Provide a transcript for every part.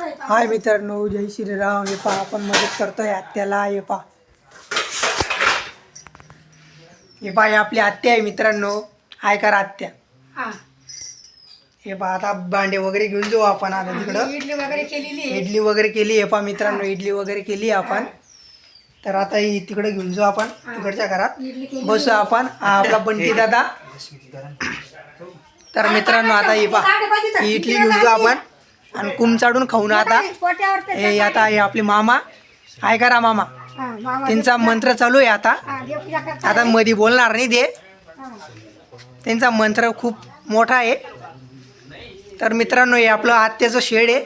हाय मित्रांनो जय श्रीराम. हे पहा आपण मदत करतोय आत्याला. हे पहा. हे पहा हे आपली आत्या आहे मित्रांनो. हाय करा आत्या. हा. हे पहा आता भांडे वगैरे घेऊन जाऊ आपण आता तिकडं. इडली वगैरे केलेली आहे. इडली वगैरे केली आहे पहा मित्रांनो इडली वगैरे केली आपण. तर आता ही तिकडे घेऊन जाऊ आपण तिकडच्या घरात. बसू आपण. हा आपला बंटी दादा. तर मित्रांनो आता ही पहा ही इडली घेऊन जाऊ आपण. आणि कुम चाडून खाऊन आता. हे आता हे आपले मामा. हाय करा मामा? हा, मामा त्यांचा मंत्र चालू आहे आता. आता मध्ये बोलणार नाही ते. त्यांचा मंत्र खूप मोठा आहे. तर मित्रांनो हे आपलं आत्याचं शेड आहे.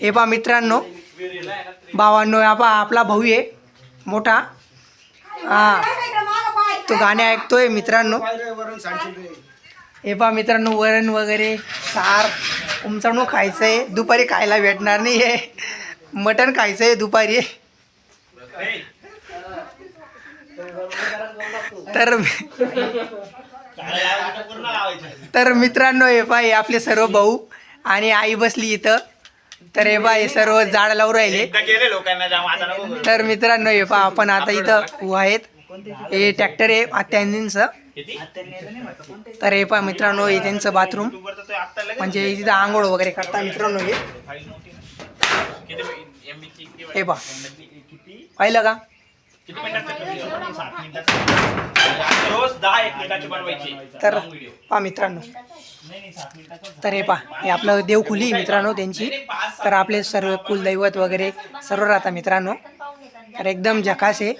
हे पा मित्रांनो. भावांनो हा पहा आपला भाऊ आहे. मोठा. हा. तो गाणे ऐकतोय मित्रांनो. हे पहा मित्रांनो वरण वगैरे सार उमचाणू खायचं आहे दुपारी खायला भेटणार नाही आहे मटण खायचं आहे दुपारी. तर तर मित्रांनो हे पहा हे आपले सर्व भाऊ आणि आई बसली इथं. तर हे पहा हे सर्व झाड लावून राहिले. तर मित्रांनो हे पहा आपण आता इथं आहेत. हे ट्रॅक्टर आहे आत्यांचं तर हे पहा मित्रांनो हे त्यांचं बाथरूम म्हणजे तिथं आंघोळ वगैरे करता मित्रांनो हे. हे पहा. पाहिलं का? तर पा पहा मित्रांनो. तर हे पहा हे आपलं देवखुली मित्रांनो त्यांची. तर आपले सर्व कुलदैवत वगैरे सर्व राहतात मित्रांनो. तर एकदम झकास आहे.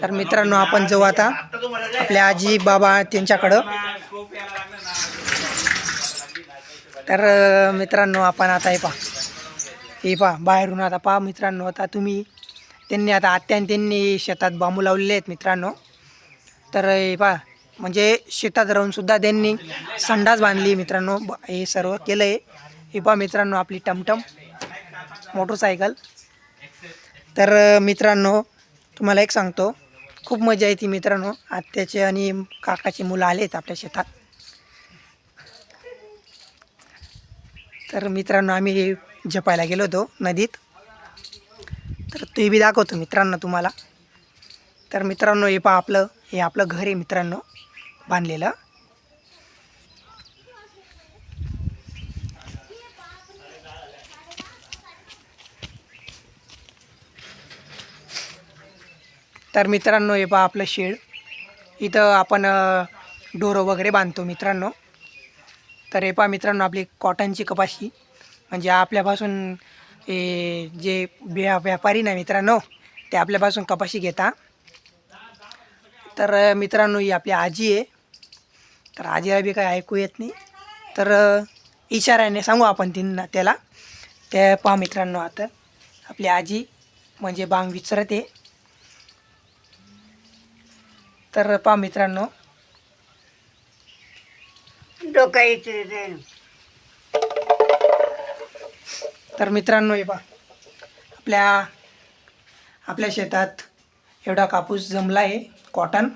तर मित्रांनो आपण जाऊ आता. आपल्या आजी बाबा त्यांच्याकडं. तर मित्रांनो आपण आता हे पहा. हे पहा बाहेरून आता पहा मित्रांनो आता तुम्ही. त्यांनी आता आत्यान त्यांनी शेतात बांबू लावलेले आहेत मित्रांनो. तर हे पहा म्हणजे शेतात राहूनसुद्धा त्यांनी संडास बांधली मित्रांनो. हे सर्व केलं आहे हे पहा मित्रांनो आपली टमटम मोटरसायकल. तर मित्रांनो तुम्हाला एक सांगतो. खूप मजा येते मित्रांनो. आत्याचे आणि काकाची मुलं आले आहेत आपल्या शेतात. तर मित्रांनो आम्ही जपायला गेलो होतो नदीत. तर ते बी दाखवतो मित्रांनो तुम्हाला. तर मित्रांनो हे पहा आपलं हे आपलं घर आहे मित्रांनो बांधलेलं. तर मित्रांनो हे पहा आपलं शेड. इथं आपण डोरं वगैरे बांधतो मित्रांनो. तर हे पहा मित्रांनो आपली कॉटनची कपाशी. म्हणजे आपल्यापासून हे जे व्या व्यापारी ना मित्रांनो ते आपल्यापासून कपाशी घेता. तर मित्रांनो ही आपली आजी आहे. तर आजीला बी काही ऐकू येत नाही. तर इशाऱ्याने सांगू आपण त्यांना त्याला. त्या पहा मित्रांनो आता आपली आजी म्हणजे बांग विचारते तर पहा मित्रांनो. डोकं. तर मित्रांनो हे पहा. आपल्या आपल्या शेतात एवढा कापूस जमला आहे कॉटन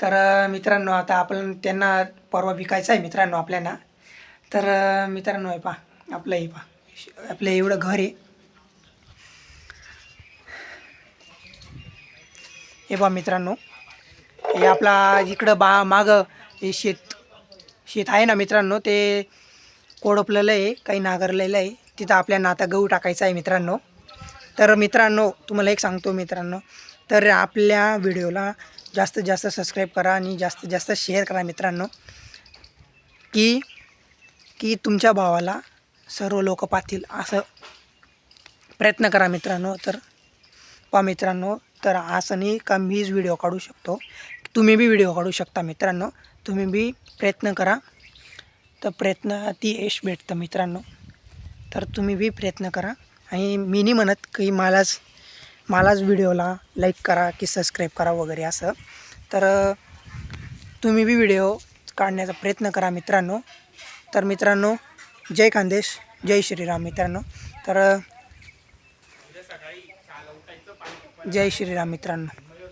तर मित्रांनो आता आपण त्यांना परवा विकायचा आहे मित्रांनो आपल्याला. तर मित्रांनो हे पहा. आपलं हे पहा. आपलं एवढं घर आहे. हे पहा मित्रांनो. हे आपला इकडं बा मागं हे शेत शेत आहे ना मित्रांनो ते कोडपलेलं आहे काही नागरलेलं आहे. तिथं आपल्या आता गहू टाकायचा आहे मित्रांनो. तर मित्रांनो तुम्हाला एक सांगतो मित्रांनो तर आपल्या व्हिडिओला जास्तीत जास्त सबस्क्राईब करा आणि जास्तीत जास्त शेअर करा मित्रांनो की की तुमच्या भावाला सर्व लोक पाहतील असं प्रयत्न करा मित्रांनो. तर पहा मित्रांनो तर असं नाही का मीच व्हिडिओ काढू शकतो. तुम्ही बी व्हिडिओ काढू शकता मित्रांनो. तुम्ही बी प्रयत्न करा. तर प्रयत्न ती यश भेटतं मित्रांनो. तर तुम्ही बी प्रयत्न करा. आणि मी नाही म्हणत की मलाच मलाच व्हिडिओला लाईक करा की सबस्क्राईब करा वगैरे असं. तर तुम्ही बी व्हिडिओ काढण्याचा प्रयत्न करा मित्रांनो. तर मित्रांनो जय खानदेश जय श्रीराम मित्रांनो. तर जय श्रीराम मित्रांनो.